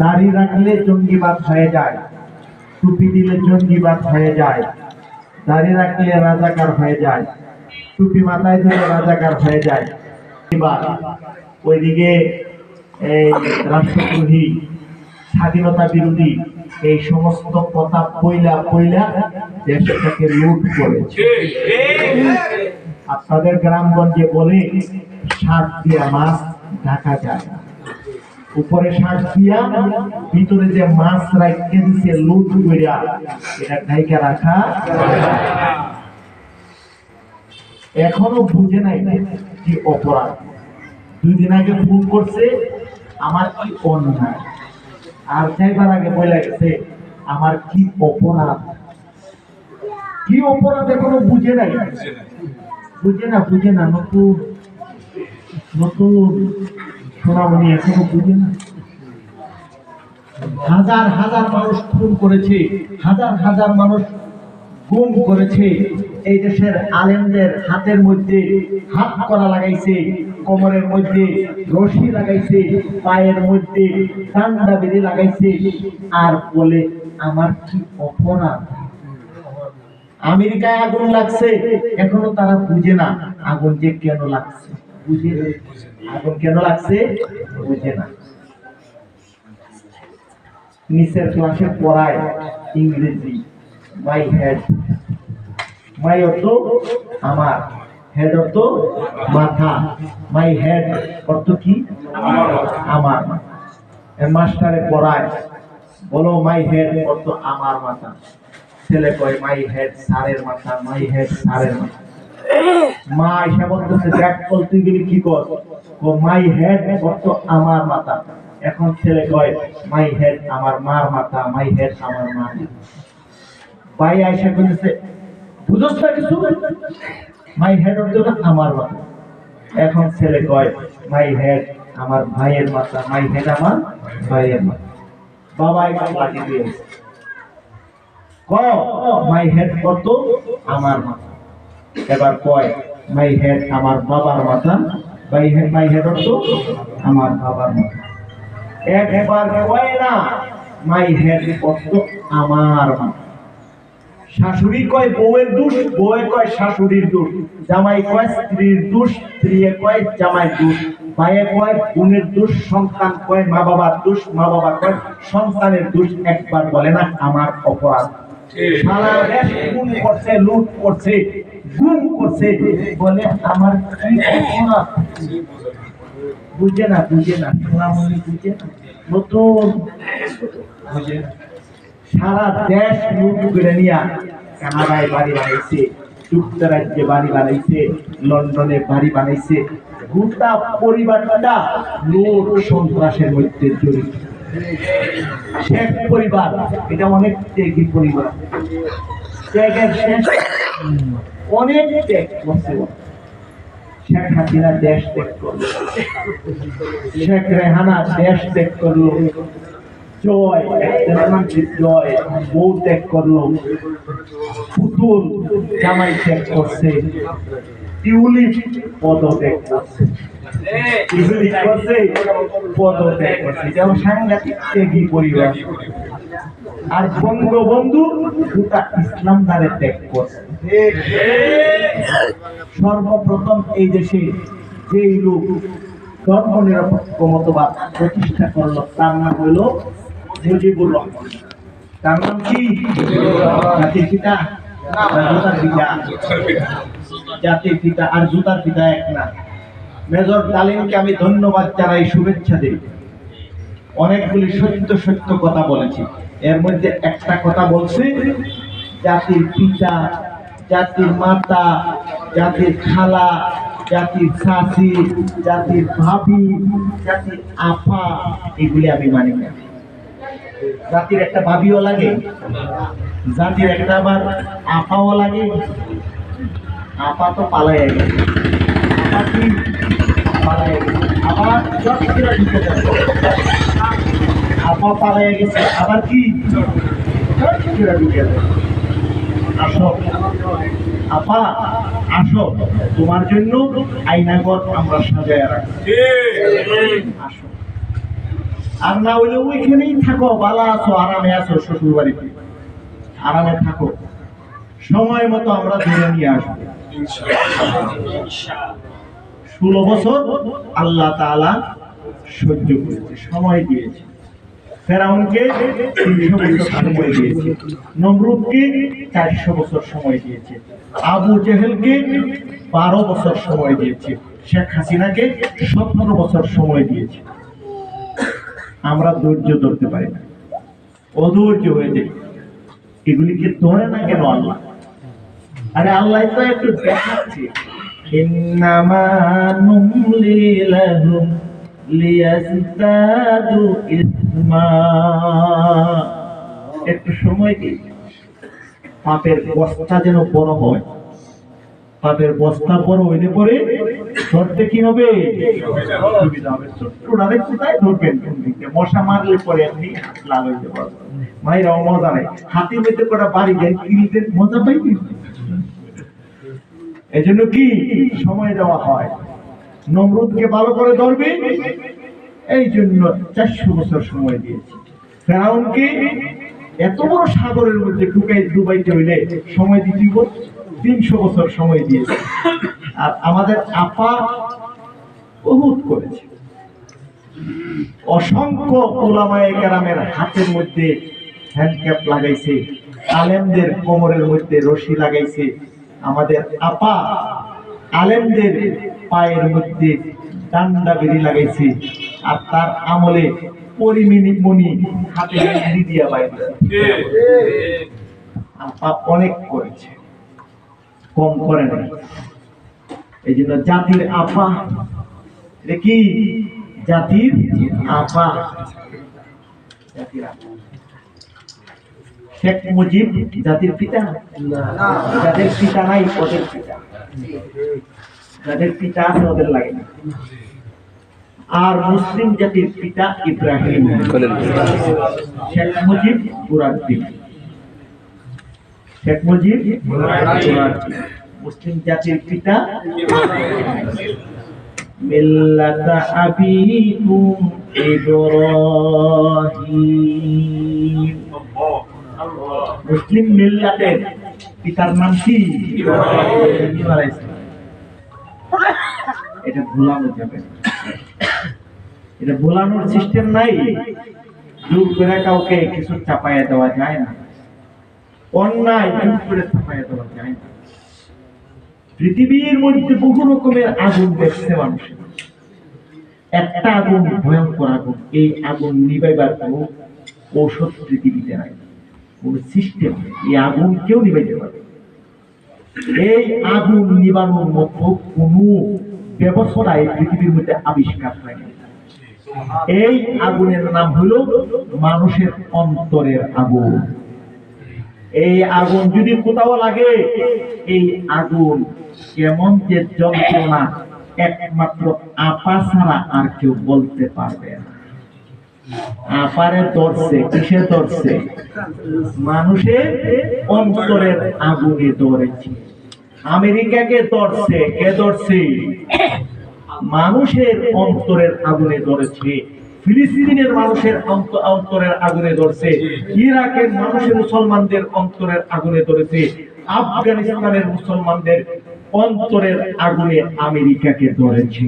দাড়ি রাখলে জঙ্গিবাদ হয়ে যায়, টুপি দিলে জঙ্গিবাদ হয়ে যায়, দাড়ি রাখলে রাজাকার হয়ে যায়, টুপি মাথায় দিলে রাজাকার হয়ে যায়। ওইদিকে এই রাষ্ট্রদ্রোহী, স্বাধীনতা বিরোধী, এই সমস্ত কথা পইলা পইলা দেশটাকে লুট করেছে। আপনাদের গ্রামগঞ্জে বলে, সাত দিয়া মাছ ঢাকা যায় না। উপরে শ্বাস দিয়া ভিতরে যে মাছ রাখতে দিছে, লুট কইরা, এটা ঢাইকা রাখা এখনও বুঝে নাই কি অপরাধ। দুই দিন আগে ফোন করছে, আমার কি অন্যায়? আর যাইবার আগে বলে গেছে, আমার কি অপরাধ? কি অপরাধ এখনও বুঝে নাই? বুঝে না বুঝে না, নতুন নতুন। সোনামণি এখনও বুঝে না। হাজার হাজার মানুষ খুন করেছে, হাজার হাজার মানুষ গুম করেছে। এই দেশের আলেমদের হাতের মধ্যে হাত করা লাগাইছে, কোমরের মধ্যে রশি লাগাইছে, পায়ের মধ্যে ঠান্ডা বেঁধে লাগাইছে। আর বলে, আমার কি অপরাধ? আমেরিকায় আগুন লাগছে, এখনও তারা বুঝে না আগুন যে কেন লাগছে। বুঝে। আগুন কেন লাগছে? বুঝে না। নিচের ক্লাসে পড়ায় ইংরেজি মাই হেড মাই অর্থ আমার। হেড অর্থ মাথা। মাই হেড অর্থ কি? আমার মাথা। মাস্টারে পড়ায়, বলো মাই হেড অর্থ আমার মাথা। ছেলে কয় মাই হেড স্যারের মাথা মাই হেড স্যারের মাথা। মা এসে বলতেছে, দেখ, বল তুই গেলি কি কর? ও মাই হেড অর্থ আমার মাথা। এখন ছেলে কয় মাই হেড আমার মার মাথা মাই হেড আমার মা। ভাই আয়সা বলেছে বুঝছ না কিছু? মাই হেড হলো আমার মাথা। এখন ছেলে কয় মাই হেড আমার ভাইয়ের মাথা মাই হেড আমার ভাইয়ের মাথা। বাবা একটু লাঠি দিয়েছে ক মাই হেড কত? আমার মাথা। এবার কয় মাই হেড আমার বাবার মাথা মাই হেড মাই হেড অর্থ আমার বাবার মাথা। একবার কয় না মাই হেড অর্থ আমার মাথা। শাশুড়ি কয় বউয়ের দোষ? বউয়ে কয় শাশুড়ির দোষ। জামাই কয় স্ত্রীর দোষ। স্ত্রীয়ে কয় জামাই দোষ। ভাইয়ে কয় বোনের দোষ। সন্তান কয় মা বাবার দোষ। মা বাবা কয় সন্তানের দোষ একবার বলে না আমার অপরাধ। সারা দেশ খুন করছে লুট করছে। গুম করছে, বলে, আমার কি অপরাধ বুঝে না বুঝে না, সোনামণি বুঝে না। নতুন সারা দেশ লুট করে নিয়া কানাডায় বাড়ি বানাইছে, যুক্তরাজ্যে বাড়ি বানাইছে, লন্ডনে বাড়ি বানাইছে। গোটা পরিবারটা লুট সন্ত্রাসের মধ্যে জড়িত। শেখ পরিবার, এটা অনেক ত্যাগী পরিবার। ত্যাগের শেষ অনেক ত্যাগ করছে। শেখ হাসিনা দেশ ত্যাগ করল। শেখ রেহানা দেশ ত্যাগ করল। ত্যাগ জামাই ত্যাগ করছে। করছে। করছে যেমন পরিবার। আর বঙ্গবন্ধু গোটা ইসলাম দ্বারে ত্যাগ করছে। সর্বপ্রথম এই দেশে যেই লোক ধর্ম নিরপেক্ষ মতবাদ প্রতিষ্ঠা করল, তার নাম হইল মুজিবুর রহমান। তার নাম কি? জাতির পিতা? জুতার পিতা। জাতির পিতা আর জুতার পিতা এক না। মেজর ডালিমকে আমি ধন্যবাদ জানাই, শুভেচ্ছা দিই। অনেকগুলি সত্য সত্য কথা বলেছি। এর মধ্যে একটা কথা বলছি, জাতির পিতা জাতির মাতা, জাতির খালা, জাতির শাশি জাতির ভাবি, জাতির আপা, এগুলি আমি মানি না। জাতির একটা ভাবিও লাগে, জাতির একটা আবার আপাও লাগে, আপা তো পালাই গেছে। আপা কি? পালাই আবার পালাই গেছে। আবার কি? ঢুকে যাবে আসো। আপা, আসো। তোমার জন্য আইনাগর আমরা সাজায় রাখছি আসো। আর না হইলে ওইখানেই থাকো, বালা আছো, আরামে আছো শ্বশুর বাড়িতে আরামে থাকো। সময় মতো আমরা ধরে নিয়ে আসব। ষোলো বছর আল্লাহ তাআলা সহ্য করেছে, সময় দিয়েছে। ফেরাউনকে তিনশো বছর সময় দিয়েছে। নমরুদকে চারশো বছর সময় দিয়েছে। আবু জেহেলকে বারো বছর সময় দিয়েছে। শেখ হাসিনাকে সতেরো বছর সময় দিয়েছে। আমরা ধৈর্য ধরতে পারি না। অধৈর্য হয়ে যাই। এগুলিকে ধরে না কেন আল্লাহ? আরে আল্লাহ তো একটু দেখাচ্ছে। ইন্নামা নুমলি লাহুম লিয়াজদাদু একটু সময় দিই। পাপের বস্তা যেন বড় হয়। পাপের বস্তা বড় হইলে পরে ধরতে কি হবে? মশা মারলে পরে আপনি লাল হইতে মজা নেই হাতি মেতে করা বাড়ি কিনতে মজা পাইনি এই জন্য কি? সময় দেওয়া হয়। নমরুদকে ভালো করে ধরবে। এই জন্য চারশো বছর সময় দিয়েছে। ফেরাউনকে এত বড় সাগরের মধ্যে ঢুকাই ডুবাইতে হইলে সময় দিতে তিনশো বছর সময় দিয়েছে। আর আমাদের আপা বহুত করেছে। অসংখ্য ওলামায়ে কেরামের হাতের মধ্যে হ্যান্ডক্যাপ লাগাইছে, আলেমদের কোমরের মধ্যে রশি লাগাইছে। আমাদের আপা আলেমদের পায়ের মধ্যে ডান্ডা বেরি লাগাইছে। আর তার আমলে পরিমিনি মনি হাতে দিয়া বাইরে। আপা অনেক করেছে। কম করে না এই জন্য জাতির আপা কি? জাতির আপা। জাতির আপা। শেখ মুজিব জাতির পিতা? যাদের পিতা নাই ওদের পিতা। যাদের পিতা আছে ওদের লাগে না। আর মুসলিম জাতির পিতা ইব্রাহিম। শেখ মুজিব বুরাদ্দিন শেখ মুজিব মুসলিম জাতির পিতা মিল্লাতা আবিকুম ইব্রাহিম। মুসলিম মিল্লাতের পিতার নাম কি? ইব্রাহিম। এটা ভুলানো যাবে না। এটা ভুলানোর সিস্টেম নাই। জোর করে কাউকে কিছু চাপাইয়া দেওয়া যায় না। অন্যায় জোর করে চাপাইয়া দেওয়া যায় না। পৃথিবীর মধ্যে বহু রকমের আগুন দেখছে মানুষ। একটা আগুন, ভয়ঙ্কর আগুন। এই আগুন নিবাইবার কোনো ঔষধ পৃথিবীতে নাই। কোন সিস্টেম এই আগুন কেউ নিবাইতে পারে এই আগুন নিবানোর মতো কোনো ব্যবস্থা এই পৃথিবীর মধ্যে আবিষ্কার হয়নি এই আগুনের নাম হলো মানুষের অন্তরের আগুন। এই আগুন যদি কোথাও লাগে, এই আগুন কেমন যে যন্ত্রণা একমাত্র আপা ছাড়া আর কেউ বলতে পারবে না। আপারে ধরছে, কিসে ধরছে? মানুষের অন্তরের আগুনে ধরেছে। আমেরিকাকে ধরছে, কে ধরছে মানুষের অন্তরের আগুনে ধরেছে, ফিলিস্তিনের মানুষের অন্তরের আগুনে ধরছে, ইরাকের মানুষের মুসলমানদের অন্তরের আগুনে ধরেছে, আফগানিস্তানের মুসলমানদের অন্তরের আগুনে আমেরিকাকে ধরেছে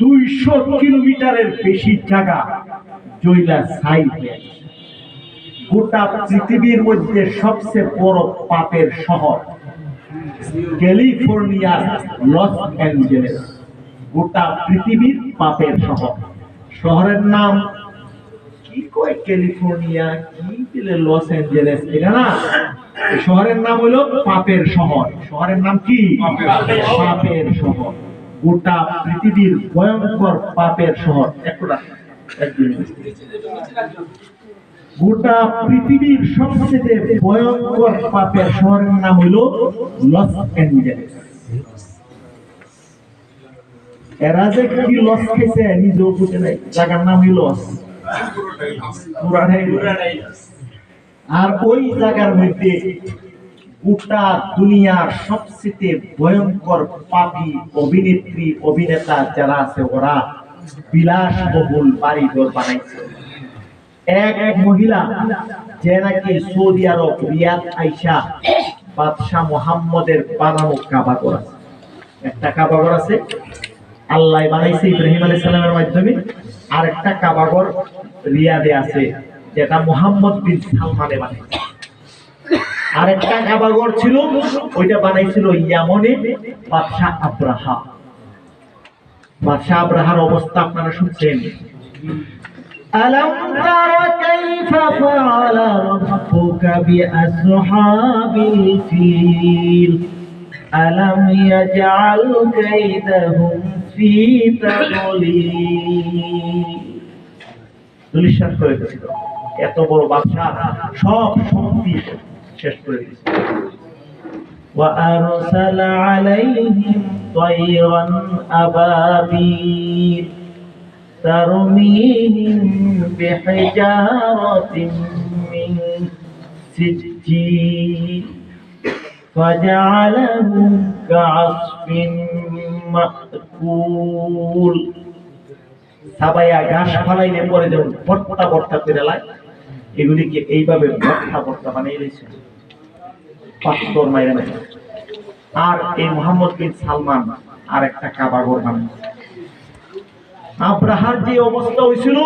দুইশো কিলোমিটারের বেশি জায়গা জৈলা সাই গেছে। গোটা পৃথিবীর মধ্যে সবচেয়ে বড় পাপের শহর ক্যালিফোর্নিয়ার লস অ্যাঞ্জেলেস। গোটা পৃথিবীর পাপের শহর। শহরের নাম কি কয় ক্যালিফোর্নিয়া? কি দিলে লস অ্যাঞ্জেলেস? এটা না? শহরের নাম হলো পাপের শহর। শহরের নাম কি? পাপের শহর। গোটা পৃথিবীর ভয়ঙ্কর পাপের শহর। একটু। গোটা পৃথিবীর সবচেয়ে ভয়ঙ্কর পাপের শহরের নাম লস অ্যাঞ্জেলেস। এরা যে কি লস খেয়েছে? নিজেও বুঝে নাই। জায়গার নাম লস। আর ওই জায়গার মধ্যে গোটা দুনিয়ার সবচেয়ে ভয়ঙ্কর পাপী অভিনেত্রী, অভিনেতা যারা আছে, ওরা বিলাসবহুল বাড়িঘর বানাইছে। এক এক মহিলা যে নাকি সৌদি আরব, রিয়াদ, আইসা, বাদশাহ মোহাম্মদের বানানো কাবাগর আছে। একটা কাবাগর আছে, আল্লাহ বানাইছে ইব্রাহিম আলাইহিস সালামের মাধ্যমে। আর একটা কাবাগর রিয়াদে আছে, যেটা মোহাম্মদ বিন সালমানে বানাইছে। আর একটা কাবাগর ছিল, ওইটা বানাইছিল ইয়ামনে বাদশাহ আব্রাহা বাদশাহ আব্রাহার অবস্থা আপনারা শুনছেন। ألم تر كيف فعل ربك بأصحاب الفيل ألم يجعل كيدهم في تضليل দুলিশান করে দিয়েছিল এত বড় বাদশা সব শক্তি শেষ করে দিয়েছিল وأرسل عليهم طيرا أبابيل ترميهم بحجارة من سجيل فجعلهم كعصف مأكول সাবাইয়া ঘাস ফালাইলে পরে যেমন ভর্তা ভর্তা করে লাই এগুলিকে এইভাবে ভর্তা ভর্তা বানিয়ে দিয়েছে পাথর মাইরা মেরে আর এই মোহাম্মদ বিন সালমান আর একটা কাবাগর বানিয়েছে আব্রাহার যে অবস্থা হয়েছিল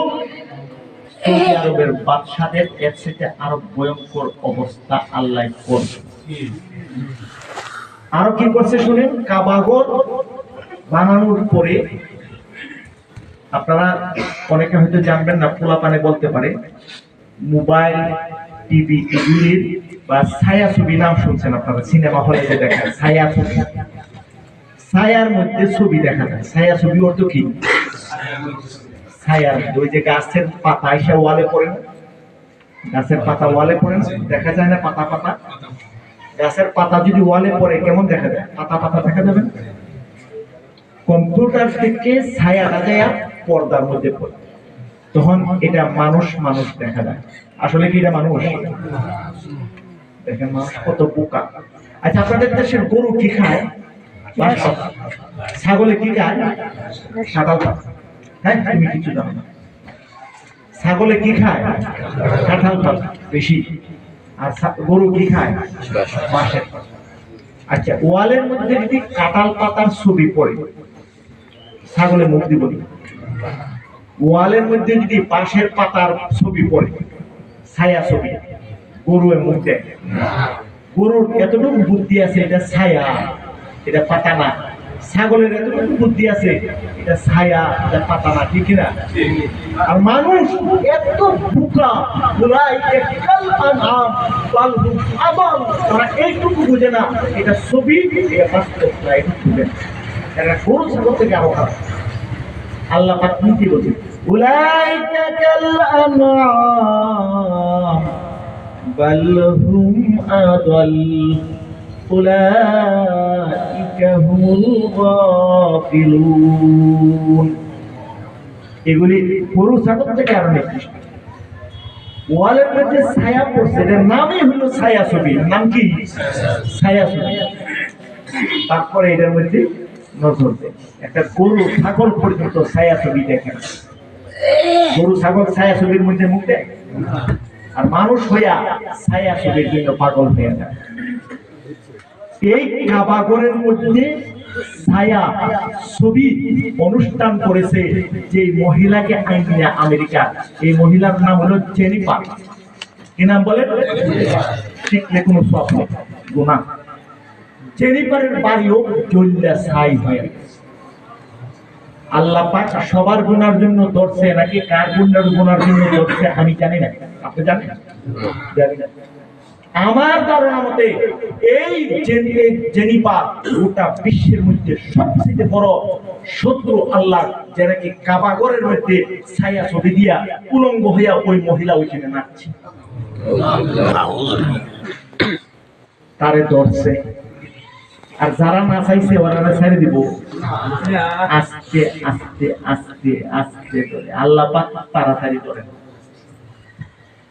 সৌদি আরবের বাদশাদের এর থেকে আরও ভয়ঙ্কর অবস্থা আল্লাহ করবে। আরও কি করছে শুনেন? কাবাগর বানানোর পরে আপনারা অনেকে হয়তো জানবেন না পোলা পানে বলতে পারে মোবাইল টিভি এগুলির বা ছায়া ছবি নাম শুনছেন আপনারা সিনেমা হলে যে দেখেন ছায়া ছবি। ছায়ার মধ্যে ছবি দেখা যায়। ছায়া ছবি অর্থ কি? ছায়ার ওই যে গাছের পাতা, এসে ওয়ালে পড়ে না? গাছের পাতা ওয়ালে পড়ে না? দেখা যায় না পাতা পাতা? গাছের পাতা যদি ওয়ালে পড়ে, কেমন দেখা যায়? পাতা পাতা দেখা যাবে কম্পিউটার থেকে ছায়াটা পর্দার মধ্যে পড়ে। তখন এটা মানুষ মানুষ দেখা যায়। আসলে কি এটা মানুষ? দেখেন মানুষ কত বোকা। আচ্ছা আপনাদের দেশের গরু কি খায়। ছাগলে কি খায় কাঁঠাল পাতা। হ্যাঁ তুমি কিছু জানো না। ছাগলে কি খায়? কাঁঠাল পাতা বেশি। আর গরু কি খায়? বাঁশের পাতা। আচ্ছা ওয়ালের মধ্যে যদি কাঁঠাল পাতার ছবি পড়ে ছাগলে মুখ দিব ওয়ালের মধ্যে যদি বাঁশের পাতার ছবি পড়ে ছায়া ছবি গরু মুখ দেয়। গরুর এতটুকু বুদ্ধি আছে এটা ছায়া। এটা পাতা না ছাগলের এতটুকু বুদ্ধি আছে এটা ছায়া এটা পাতা না ঠিক না আর মানুষ এত আম তারা এইটুকু বুঝে না এটা ছবি এটা গরু ছাগল থেকে আরও খারাপ আল্লাহ পাক কি বলছে উলাইকা কাল أولئك هم الغافلون এগুলি গরু ছাগল থেকে আরো নিকৃষ্ট ওয়ালের মধ্যে ছায়া পড়ছে এটার নামই হলো ছায়া ছবি নাম কি ছায়া ছবি তারপরে এটার মধ্যে নজর দেয় একটা গরু ছাগল পর্যন্ত ছায়া ছবি দেখে না গরু ছাগল ছায়া ছবির মধ্যে মুখ দেয় আর মানুষ হইয়া ছায়া ছবির জন্য পাগল হয়ে যায় এই কাবাগরের মধ্যে ছবি অনুষ্ঠান করেছে যে মহিলাকে আইনে আমেরিকা। এই মহিলার নাম হলো জেনিফার। কি নাম বলে শিখলে কোনো স্বপ্ন জেনিফারের বাড়িও জল্লা ছাই হয়ে। আল্লাহ পাক সবার গুনার জন্য ধরছে, নাকি কার গুনার গুনার জন্য ধরছে আমি জানি না। আপনি জানেন? জানি না। আমার ধারণা মতে, এই জেনি- জেনিপা গোটা বিশ্বের মধ্যে সবচেয়ে বড় শত্রু আল্লাহ যে নাকি কাবাগরের মধ্যে ছায়া ছবি দিয়া উলঙ্গ হইয়া ওই মহিলা ওইখানে নাচছে। তারে ধরছে। আর যারা না চাইছে ওরা ছেড়ে দিব। আস্তে আস্তে আস্তে আস্তে করে। আল্লাহ তাড়াতাড়ি করে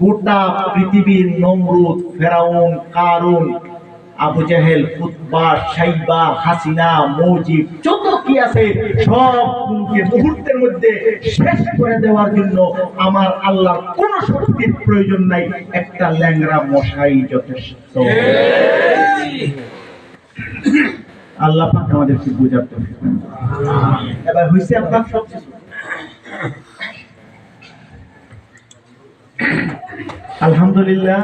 গোটা পৃথিবীর নমরুদ, ফেরাউন, কারুন, আবু জাহেল উতবা সাইবা হাসিনা, মৌজিব, যত কি আছে সবগুলোকে মুহূর্তের মধ্যে শেষ করে দেওয়ার জন্য আমার আল্লাহর কোন শক্তির প্রয়োজন নাই। একটা ল্যাংরা মশাই যথেষ্ট। আল্লাহ আমাদেরকে করুন। এবার হয়েছে আপনার সব কিছু আলহামদুলিল্লাহ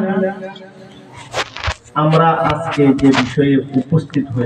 আমরা আজকে যে বিষয়ে উপস্থিত হয়ে